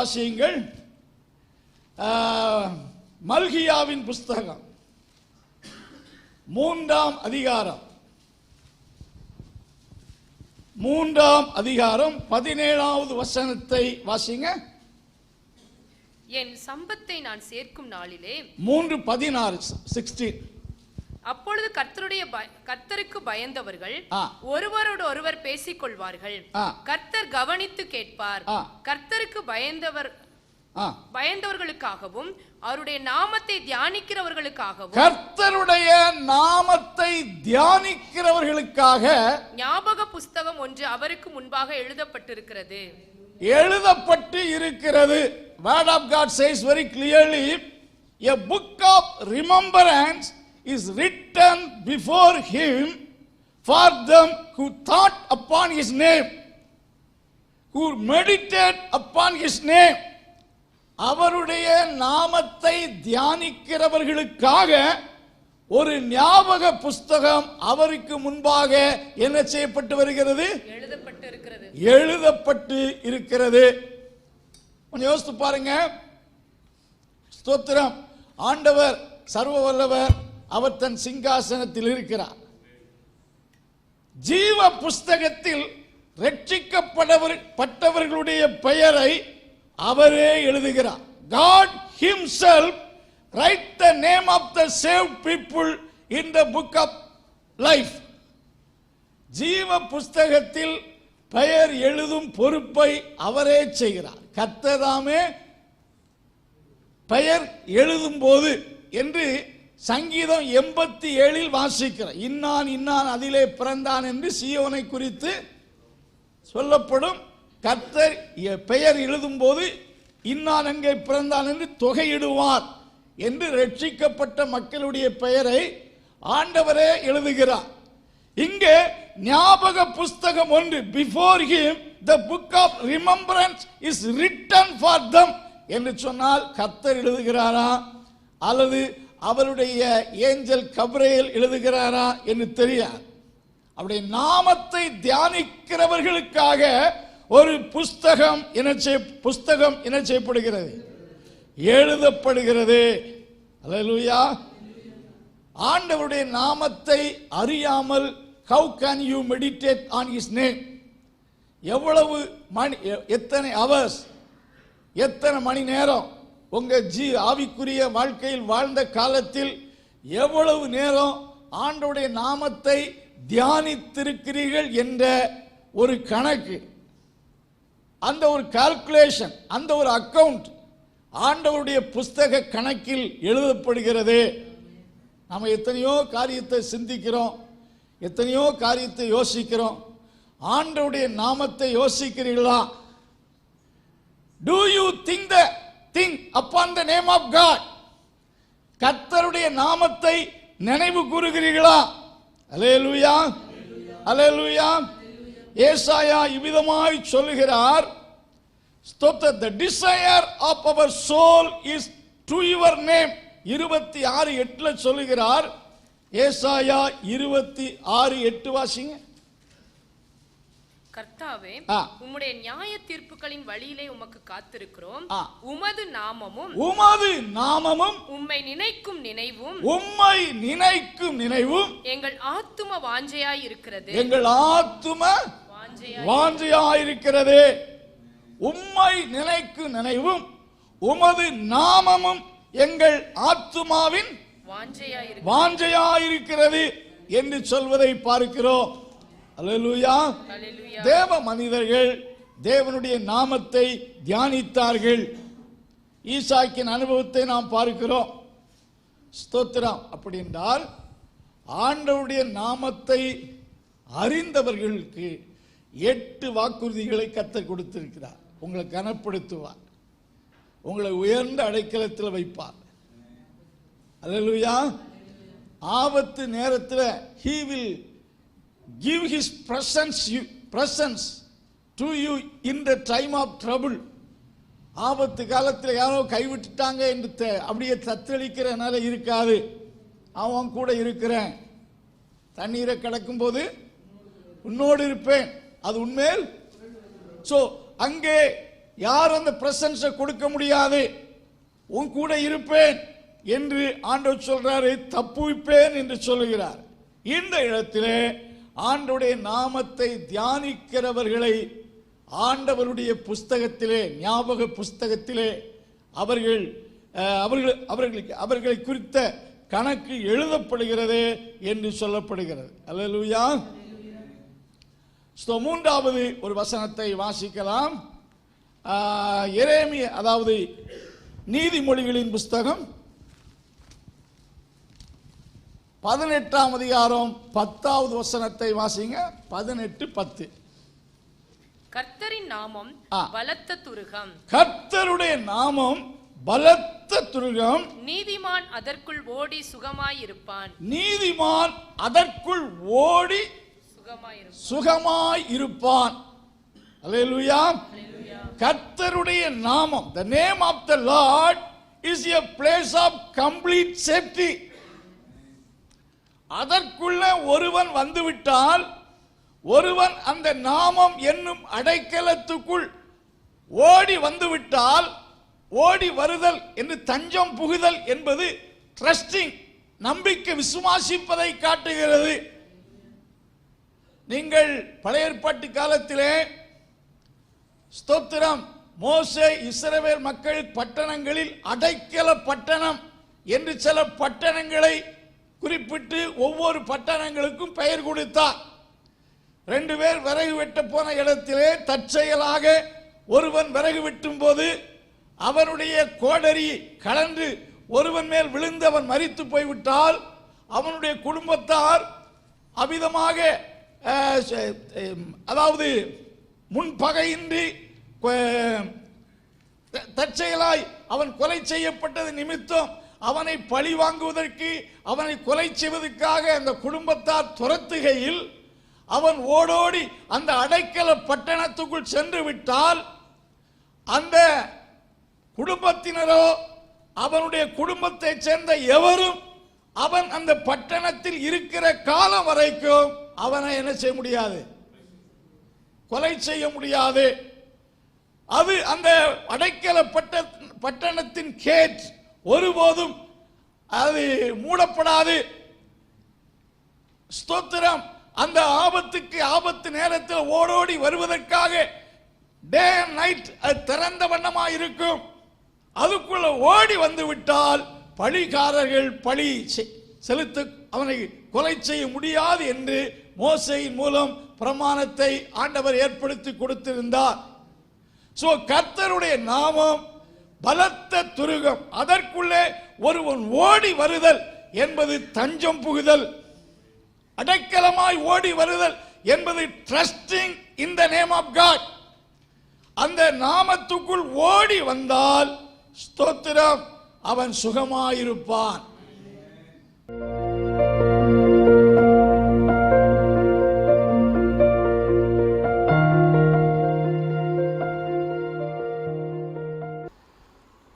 வாசியுங்கள். மல்கியாவின் புஸ்தகம். மூன்றாம் அதிகாரம். மூன்றாம் அதிகாரம் பதினேழாவது வசனத்தை வாசிங்க. என் சம்பத்தை நான் சேர்க்கும் நாளிலே மூன்று பதினாறு சிக்ஸ்டீன் அப்பொழுது கர்த்தருடைய கர்த்தருக்கு பயந்தவர்கள். ஒருவரோடு ஒருவர் பேசிக் கொள்வார்கள். கர்த்தர் கவனித்து கேட்பார். கர்த்தருக்கு பயந்தவர் பயந்தவர்களுக்காகவும் அவருடைய நாமத்தை தியானிக்கிறவர்களுக்காகவும் கர்த்தருடைய நாமத்தை தியானிக்கிறவர்களுக்காக ஞாபக புஸ்தகம் ஒன்று அவருக்கு முன்பாக எழுதப்பட்டிருக்கிறது எழுதப்பட்டு இருக்கிறது word of God says very clearly a book of remembrance is written before him for them who thought upon his name who meditate upon his name. அவருடைய நாமத்தை தியானிக்கிறவர்களுக்காக ஒரு ஞாபக புஸ்தகம் அவருக்கு முன்பாக என்ன செய்யப்பட்டு வருகிறது? எழுதப்பட்டு இருக்கிறது எழுதப்பட்டு இருக்கிறது. கொஞ்சம் யோசித்து பாருங்க. ஸ்தோத்திரம். ஆண்டவர் சர்வ வல்லவர் அவர் தன் சிங்காசனத்தில் இருக்கிறார். ஜீவ புஸ்தகத்தில் ரட்சிக்கப்பட்டவர்களுடைய பெயரை அவரே எழுதுகிறார். God himself write the name of the saved people in the book of life. ஜீவ புஸ்தகத்தில் பெயர் எழுதும் பொறுப்பை அவரே செய்கிறார். கத்ததாமே பெயர் எழுதும் போது என்று சங்கீதம் எண்பத்தி ஏழில் வாசிக்கிற இன்னான் இன்னான் அதிலே பிறந்தான் என்று சியோனை குறித்து சொல்லப்படும். கர்த்தர் பெயர் எழுதும் போது இன்னான் எங்கே பிறந்தான் என்று தொகையிடுவார் என்று ரட்சிக்கப்பட்ட மக்களுடைய பெயரை ஆண்டவரே எழுதுகிறார். இங்கே ஞாபக புஸ்தகம் ஒன்று before him the book of remembrance is written for them என்று சொன்னால் கர்த்தர் எழுதுகிறாரா? அல்லது அவருடைய ஏஞ்சல் கபரையில் எழுதுகிறாரா என்று தெரியாது. அவருடைய நாமத்தை தியானிக்கிறவர்களுக்காக ஒரு புஸ்தகம் என புஸ்தகம் என்ன செய்யப்படுகிறது? எழுதப்படுகிறது. அலலுயா ஆண்டவருடைய நாமத்தை அறியாமல் how can you meditate on his name எவ்வளவு மணி எத்தனை அவர்ஸ் எத்தனை மணி நேரம்? உங்கள் ஜி ஆவிக்குரிய வாழ்க்கையில் வாழ்ந்த காலத்தில் எவ்வளவு நேரம் ஆண்டவருடைய நாமத்தை தியானித்திருக்கிறீர்கள் என்ற ஒரு கணக்கு அந்த ஒரு கால்குலேஷன் அந்த ஒரு அக்கவுண்ட் ஆண்டவருடைய புஸ்தக கணக்கில் எழுதப்படுகிறது. நம்ம எத்தனையோ காரியத்தை சிந்திக்கிறோம் எத்தனையோ காரியத்தை யோசிக்கிறோம். ஆண்டவுடைய நாமத்தை யோசிக்கிறீர்களா? Do you think the thing upon the name of God கர்த்தருடைய நாமத்தை நினைவு கூறுகிறீர்களா? அலேலுயா அலேலுயா ஏசாயா இவ்விதமாய் சொல்லுகிறார். ஸ்தோத்த the desire of our soul is to your name இருபத்தி ஆறு எட்டில் சொல்லுகிறார். ஏசாயா இருபத்தி ஆறு எட்டு வாசிங்க. கர்த்தாவே. உம்முடைய நியாய தீர்ப்புகளின் வழியிலே உமக்கு காத்திருக்கிறோம். உமது நாமமும் உமது நாமமும் உம்மை நினைக்கும் நினைவும் உம்மை நினைக்கும் நினைவும் எங்கள் ஆத்தும வாஞ்சையாய் இருக்கிறது. எங்கள் ஆத்தும வாஞ்சையாய் வாஞ்சையாயிருக்கிறது. உம்மை நினைக்கும் நினைவும் உமது நாமமும் எங்கள் ஆத்துமாவின் வாஞ்சையாய் இருக்கிறது வாஞ்சையாயிருக்கிறது என்று சொல்வதை பார்க்கிறோம். ஹalleluya தேவ மனிதர்கள் தேவனுடைய நாமத்தை தியானித்தார்கள். ஈசாக்கின் அனுபவத்தை நாம் பார்க்கிறோம். ஸ்தோத்திரம். அப்படி என்றால் ஆண்டவருடைய நாமத்தை அறிந்தவர்களுக்கு எட்டு வாக்குறுதிகளை கத்தர் கொடுத்திருக்கிறார். உங்களை கனப்படுத்துவார். உங்களை உயர்ந்த அடைக்கலத்தில் வைப்பார். அல்லேலூயா ஆபத்து நேரத்தில் will give his presence you presence to you in the time of trouble ஆபத்து காலத்தில் யாரோ கைவிட்டுட்டாங்க என்று த- அப்படியே தத்தளிக்கிறனால இருக்காது. அவன் கூட இருக்கிறேன். தண்ணீரை கிடக்கும்போது உன்னோடு இருப்பேன். அது உண்மையில் ஸோ அங்கே யார் அந்த பிரசன்ஸை கொடுக்க முடியாது? உன் கூட இருப்பேன் என்று ஆண்டவர் சொல்றாரு தப்புவிப்பேன் என்று சொல்லுகிறார். இந்த இடத்திலே ஆண்டவருடைய நாமத்தை தியானிக்கிறவர்களை ஆண்டவருடைய புஸ்தகத்திலே ஞாபக புஸ்தகத்திலே அவர்கள் அவர்கள் அவர்களுக்கு அவர்களை குறித்த கணக்கு எழுதப்படுகிறது என்று சொல்லப்படுகிறது. அல்லலுயா. ஸ்தோ மூன்றாவது ஒரு வசனத்தை வாசிக்கலாம். ஆஹ், எரேமிய அதாவது நீதிமொழிகளின் புஸ்தகம். பதினெட்டாம் அதிகாரம் பத்தாவது வசனத்தை வாசிங்க. பதினெட்டு பத்து. கர்த்தரின் நாமம். பலத்த துருகம். கர்த்தருடைய நாமம் பலத்த துருகம். நீதிமான் அதற்குள் ஓடி சுகமாயிருப்பான். நீதிமான் அதற்குள் ஓடி சுகமாய் இருப்பான் அல்லேலூயா. கர்த்தருடைய நாமம் the name of the lord is a place of complete safety. அதற்குள்ள ஒருவன் வந்துவிட்டால் ஒருவன் அந்த நாமம் என்னும் அடைக்கலத்துக்குள் ஓடி வந்துவிட்டால் ஓடி வருதல் என்று தஞ்சம் புகுதல் என்பது ட்ரஸ்டிங் நம்பிக்கை விசுவாசிப்பதை காட்டுகிறது. நீங்கள் பழைய ஏற்பாட்டு காலத்திலே ஸ்தோத்திரம் மோசே இஸ்ரவேல் மக்கள் பட்டணங்களில் அடைக்கல பட்டணம் என்று சில பட்டணங்களை குறிப்பிட்டு ஒவ்வொரு பட்டணங்களுக்கும் பெயர் கொடுத்தார். ரெண்டு பேர் விறகு வெட்ட போன இடத்திலே தற்செயலாக ஒருவன் விறகு வெட்டும் போது அவனுடைய கோடரி கலந்து ஒருவன் மேல் விழுந்து அவன் மறித்து போய்விட்டால் அவனுடைய குடும்பத்தார் அமிதமாக அதாவது முன்பகையின்றி த- தற்செயலாய் அவன் கொலை செய்யப்பட்டது நிமித்தம் அவனை பழி வாங்குவதற்கு அவனை கொலை செய்வதற்காக அந்த குடும்பத்தார் துரத்துகையில் அவன் ஓடோடி அந்த அடைக்கல பட்டணத்துக்குள் சென்று விட்டால் அந்த குடும்பத்தினரோ அவனுடைய குடும்பத்தைச் சேர்ந்த எவரும் அவன் அந்த பட்டணத்தில் இருக்கிற காலம் வரைக்கும் அவனை என்ன செய்ய முடியாது? கொலை செய்ய முடியாது. அது அந்த அடைக்கல பட்ட பட்டணத்தின் கேட் ஒருபோதும் அது மூடப்படாது. ஸ்தோத்திரம். அந்த ஆபத்துக்கு ஆபத்து நேரத்தில் ஓடோடி வருவதற்காக டே நைட் அது திறந்த வண்ணமா இருக்கும். அதுக்குள்ள ஓடி வந்து விட்டால் பழிகாரர்கள் பழி செ- செலுத்த அவனை கொலை செய்ய முடியாது என்று மோசையின் மூலம் பிரமாணத்தை ஆண்டவர் ஏற்படுத்தி கொடுத்திருந்தார். சோ கர்த்தருடைய நாமம் பலத்த துருகம். அதற்குள்ளே ஒருவன் ஓடி வருதல் என்பது தஞ்சம் புகுதல். அடைக்கலமாய் ஓடி வருதல் என்பது trusting in the name of God அந்த நாமத்துக்குள் ஓடி வந்தால் ஸ்தோத்திரம். அவன் சுகமாயிருப்பான்.